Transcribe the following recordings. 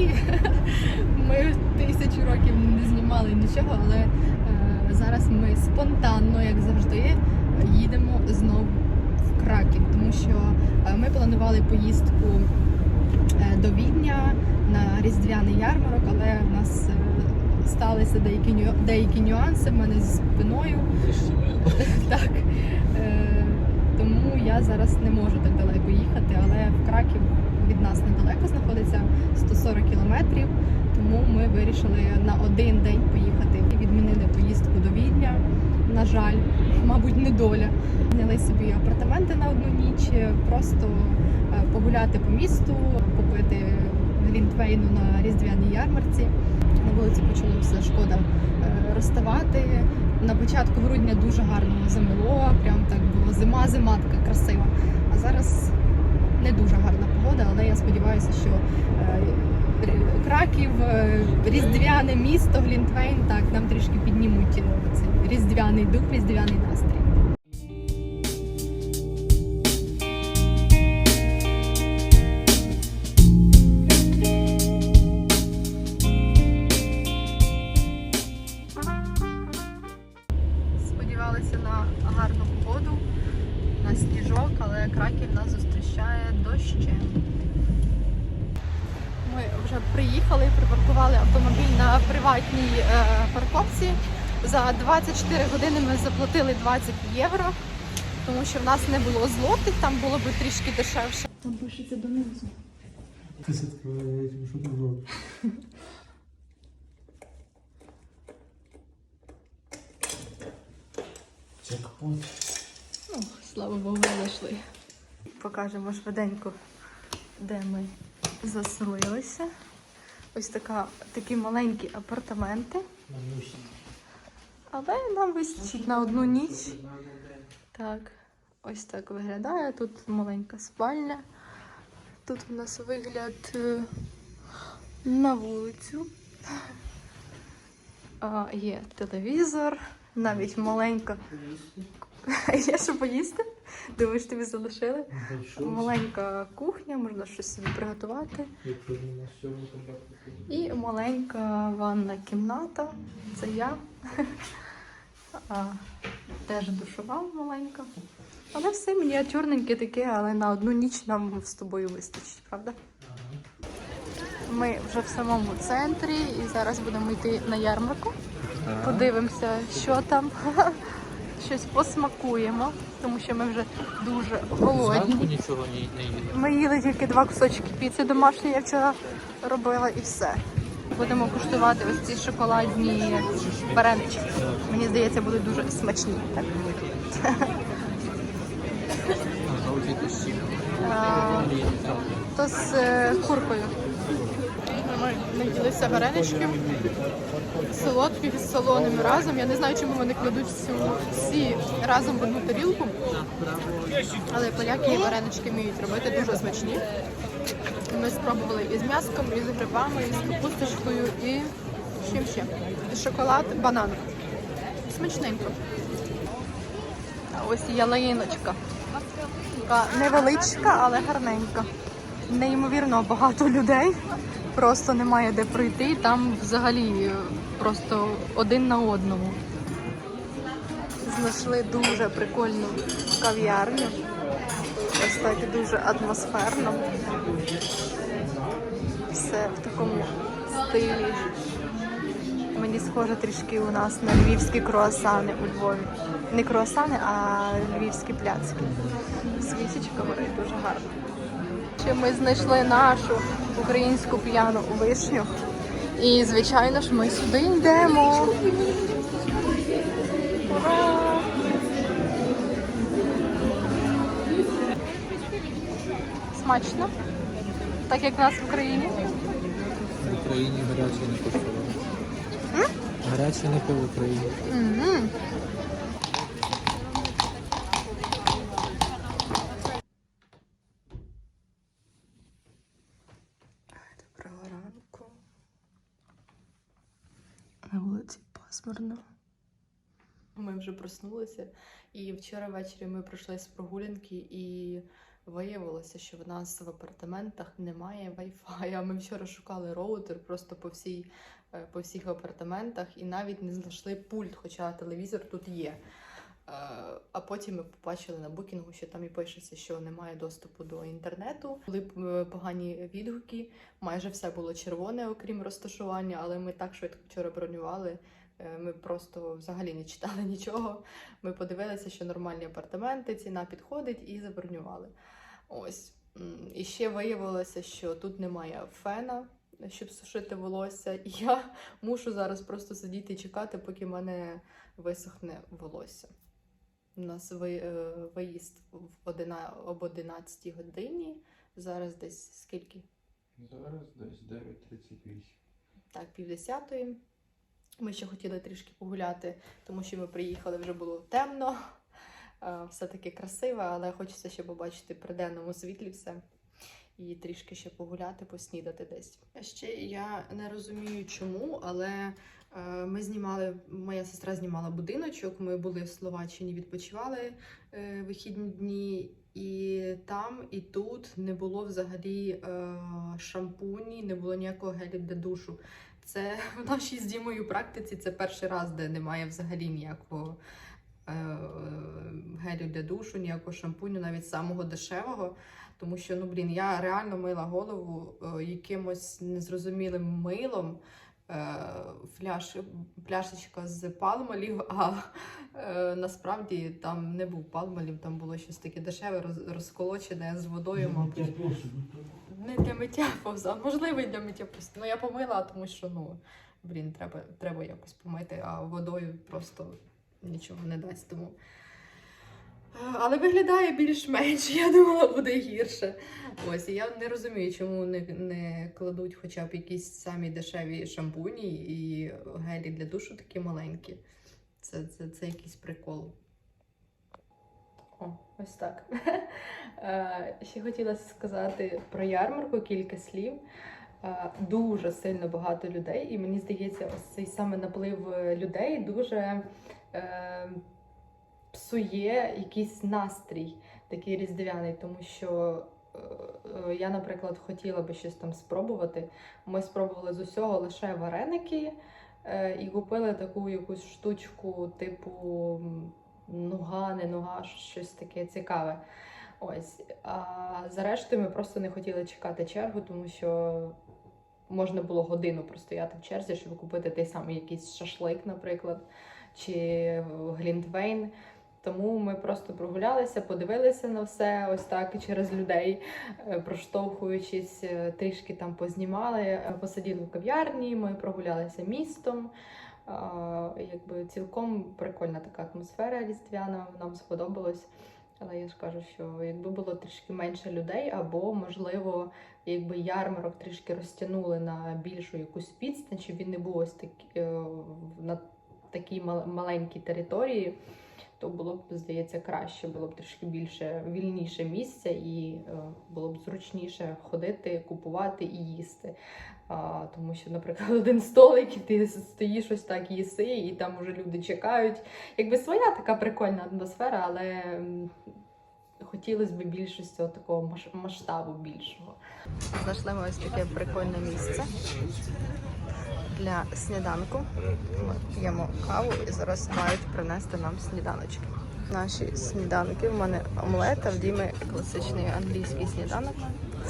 Взагалі, ми тисячу років не знімали нічого, але е, зараз ми спонтанно, як завжди, їдемо знову в Краків, тому що е, ми планували поїздку е, до Відня на різдвяний ярмарок, але в нас сталися деякі, деякі нюанси в мене зі спиною. Так. Я зараз не можу так далеко їхати, але в Краків від нас недалеко знаходиться 140 кілометрів. Тому ми вирішили на один день поїхати. і Відмінили поїздку до Відня. На жаль, мабуть, не доля. Зняли собі апартаменти на одну ніч, просто е, погуляти по місту, купити глінтвейну на різдвяній ярмарці. Вулиці почалося шкода е, розставати. На початку грудня дуже гарно замило, прям так було зима, зима така красива. А зараз не дуже гарна погода, але я сподіваюся, що е, Краків, е, різдвяне місто, Глінтвейн, так нам трішки піднімуть цей різдвяний дух, різдвяний настрій. За 24 години ми заплатили 20 євро, тому що в нас не було злотих, там було б трішки дешевше. Там пишеться донизу. Ти відкриваєш, що ти робиш? Джекпот. Ну, слава Богу, знайшли. Покажемо швиденько, де ми заселилися. Ось така, такі маленькі апартаменти, але нам вистачить на одну ніч. Так, ось так виглядає. Тут маленька спальня. Тут у нас вигляд е, на вулицю. А, є телевізор, навіть маленька. Є що поїсти? Думаєш, тобі залишили? Маленька кухня, можна щось собі приготувати. І маленька ванна кімната. Це я. А, теж душова маленька. Але все мініатюрненьке таке, але на одну ніч нам з тобою вистачить, правда? Ми вже в самому центрі і зараз будемо йти на ярмарку. Подивимося, що там. Щось посмакуємо, тому що ми вже дуже голодні. Нічого не, не їли. Ми їли тільки два кусочки піци домашньої, я вчора робила і все. Будемо куштувати ось ці шоколадні варенички. Мені здається, будуть дуже смачні. Так. А, То з е, куркою. Наділися варенички. Солодкі з солоними разом. Я не знаю, чому вони кладуть всю, всі разом в одну тарілку. Але поляки варенички вміють робити дуже смачні. Ми спробували і з м'яском, і з грибами, і з капусточкою, і з чим ще. І шоколад, банан. Смачненько. А ось і ялиночка. Така невеличка, але гарненька. Неймовірно багато людей. Просто немає де пройти. Там взагалі е, просто один на одному. Знайшли дуже прикольну кав'ярню. Ось так дуже атмосферно. Все в такому стилі. Мені схоже трішки у нас на львівські круасани у Львові. Не круасани, а львівські пляцки. Свічечка горить дуже гарно. Ще ми знайшли нашу українську п'яну вишню. І, звичайно ж, ми сюди йдемо. Смачно. Так як в нас в Україні. В Україні гаряче не пиво. Гаряче не пиво в Україні. Мгм. Доброго ранку. На вулиці пасмурно. Ми вже проснулися, і вчора ввечері ми пройшли з прогулянки, і Виявилося, що в нас в апартаментах немає Wi-Fi. Ми вчора шукали роутер просто по, всій, е, по всіх апартаментах і навіть не знайшли пульт, хоча телевізор тут є. Е, А потім ми побачили на букінгу, що там і пишеться, що немає доступу до інтернету. Були е, погані відгуки, майже все було червоне, окрім розташування, але ми так швидко вчора бронювали. Е, Ми просто взагалі не читали нічого. Ми подивилися, що нормальні апартаменти, ціна підходить і забронювали. Ось. І ще виявилося, що тут немає фена, щоб сушити волосся. І я мушу зараз просто сидіти і чекати, поки в мене висохне волосся. У нас е, виїзд об 11 годині. Зараз десь скільки? Зараз десь 9.38. Так, півдесятої. Ми ще хотіли трішки погуляти, тому що ми приїхали, вже було темно. Е, Все-таки красиво, але хочеться ще побачити при денному світлі все. І трішки ще погуляти, поснідати десь. Ще я не розумію, чому, але е, ми знімали, моя сестра знімала будиночок. Ми були в Словаччині, відпочивали е, вихідні дні, і там, і тут не було взагалі е, шампуні, не було ніякого гелю для душу. Це в нашій з Дімою практиці це перший раз, де немає взагалі ніякого е, гелю для душу, ніякого шампуню, навіть самого дешевого. Тому що, ну блін, я реально мила голову е, якимось незрозумілим милом. Е, Фляш, пляшечка з палмолів, а е, насправді там не був палмолів, там було щось таке дешеве, роз, розколочене з водою, мабуть. Не для миття повза, можливо, і для миття просто. Ну я помила, тому що ну блін, треба, треба якось помити, а водою просто нічого не дасть. Тому. Але виглядає більш-менш, я думала, буде гірше. Ось і я не розумію, чому не, не кладуть хоча б якісь самі дешеві шампуні і гелі для душу такі маленькі. Це, це, це якийсь прикол. О, ось так. Е, Ще хотіла сказати про ярмарку кілька слів. Е, Дуже сильно багато людей, і мені здається, ось цей саме наплив людей дуже е, псує якийсь настрій такий різдвяний, тому що е, е, я, наприклад, хотіла би щось там спробувати. Ми спробували з усього лише вареники е, і купили таку якусь штучку, типу нуга, не нуга, щось таке цікаве. Ось. А зрештою, ми просто не хотіли чекати чергу, тому що можна було годину простояти в черзі, щоб купити той самий якийсь шашлик, наприклад, чи глінтвейн. Тому ми просто прогулялися, подивилися на все ось так через людей, е, проштовхуючись, е, трішки там познімали, е, посиділи в кав'ярні, ми прогулялися містом. Якби цілком прикольна така атмосфера різдвяна, нам сподобалось. Але я ж кажу, що якби було трішки менше людей, або, можливо, якби ярмарок трішки розтягнули на більшу якусь відстань, щоб він не був ось такі, на такій маленькій території, то було б, здається, краще, було б трішки більше вільніше місця і е, було б зручніше ходити, купувати і їсти. Тому що, наприклад, один столик, і ти стоїш ось так їси, і там уже люди чекають. Якби своя така прикольна атмосфера, але хотілося б більше цього такого масштабу більшого. Знайшли ми ось таке прикольне місце для сніданку. Ми п'ємо каву і зараз мають принести нам сніданочки. Наші сніданки. В мене омлет, а в Діми класичний англійський сніданок.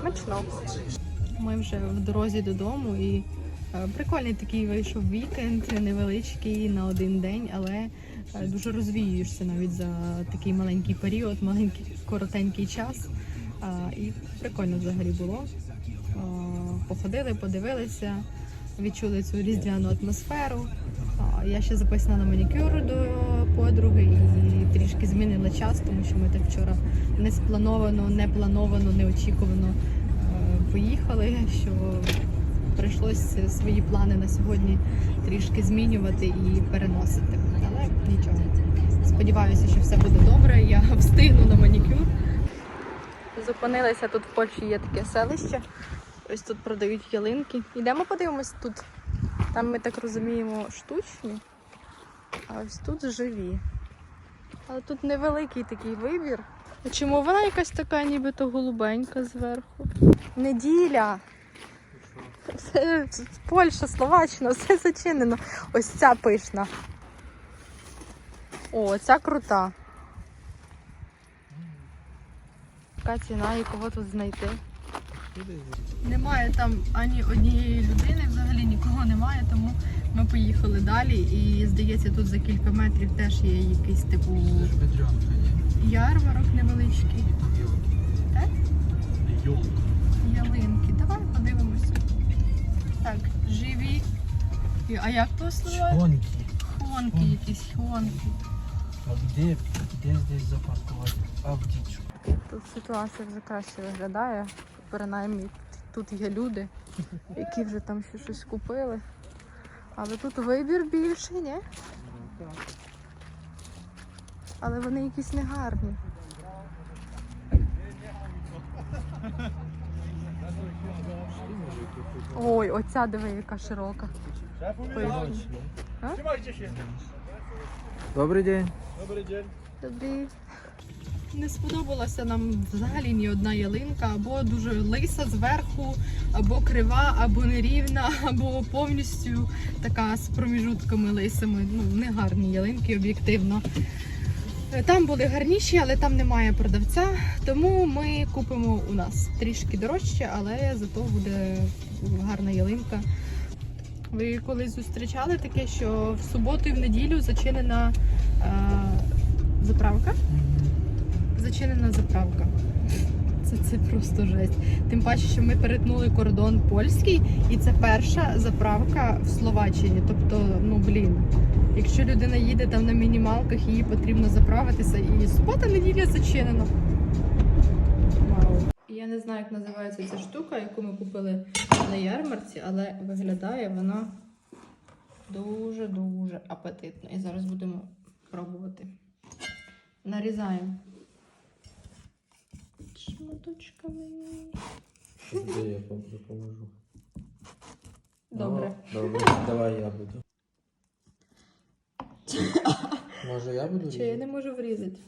Смачно. Ми вже в дорозі додому і е, прикольний такий вийшов вікенд, невеличкий на один день, але е, дуже розвіюєшся навіть за такий маленький період, маленький коротенький час. І прикольно взагалі було. Походили, подивилися, відчули цю різдвяну атмосферу. Я ще записана на манікюр до подруги і трішки змінила час, тому що ми так вчора не сплановано, не плановано, неочікувано е, поїхали, що прийшлося свої плани на сьогодні трішки змінювати і переносити. Але нічого. Сподіваюся, що все буде добре. Я встигну на манікюр. Зупинилися тут в Польщі є таке селище. Ось тут продають ялинки. Йдемо подивимось тут. Там ми так розуміємо штучні, а ось тут живі. Але тут невеликий такий вибір Чому вона якась така нібито голубенька зверху? Неділя. Все, Польща, Словаччина, все зачинено. Ось ця пишна. О, ця крута. Яка ціна і кого тут знайти? Немає там ані однієї людини, взагалі нікого немає, тому ми поїхали далі. І здається, тут за кілька метрів теж є якийсь типу ярмарок невеличкий. Так? Йолка. Ялинки. Давай подивимося. Так, живі. А як то називають? Чонки. Хонки, якісь хонки. А де, де здесь запаркувати автічку? Тут ситуація вже краще виглядає. Принаймні тут є люди, які вже там ще щось купили. Але тут вибір більший, ні? Але вони якісь негарні. Ой, оця диви, яка широка. Пишна. А? Добрий день. Тобі не сподобалася нам взагалі ні одна ялинка, або дуже лиса зверху, або крива, або нерівна, або повністю така з проміжутками лисими. Ну, не гарні ялинки, об'єктивно. Там були гарніші, але там немає продавця, тому ми купимо у нас трішки дорожче, але зато буде гарна ялинка. Ви колись зустрічали таке, що в суботу і в неділю зачинена е, заправка? Зачинена заправка. Це, це просто жесть. Тим паче, що ми перетнули кордон польський, і це перша заправка в Словаччині. Тобто, ну блін, якщо людина їде там на мінімалках, їй потрібно заправитися, і субота неділя зачинена. Вау. Я не знаю, як називається ця штука, яку ми купили на ярмарці, але виглядає вона дуже-дуже апетитно. І зараз будемо пробувати. Нарізаємо. Шматочками. Де я допоможу? Добре. Добре, давай я буду. Може я буду? Чи я не можу врізати?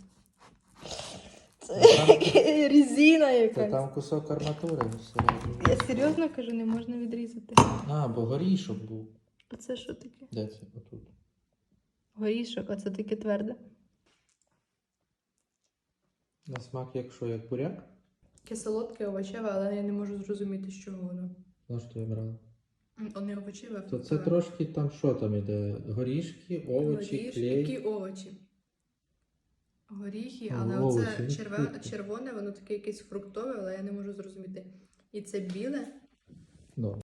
Та там, Резина та якась. там кусок арматури всередині. Я серйозно кажу, не можна відрізати. А, бо горішок був. А це що таке? Де це? Отут. Горішок, а це таке тверде. На смак, якщо як буряк, Таке солодке, овочеве, але я не можу зрозуміти, з чого воно. на що я брала? Не овочеве, То це трошки там що там іде? Горішки, овочі, Горішки, клей. Які овочі? Горіхи, але овочі, оце ну, черве... червоне, воно таке якесь фруктове, але я не можу зрозуміти. І це біле, Ну,